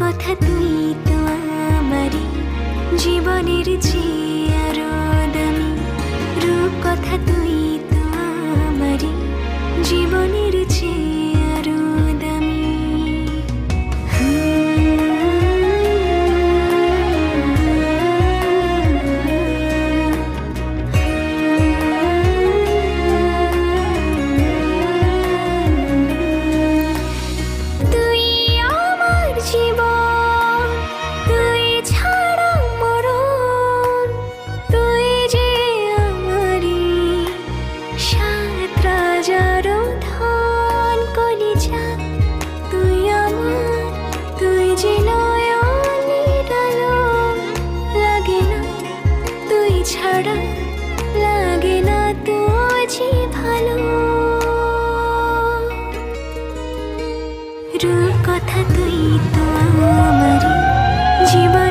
কথা তুই তো আমারই জীবনের চেয়ে ছাড়া লাগে না তো যে ভালো। রূপ কথা তুই তো আমার জীবন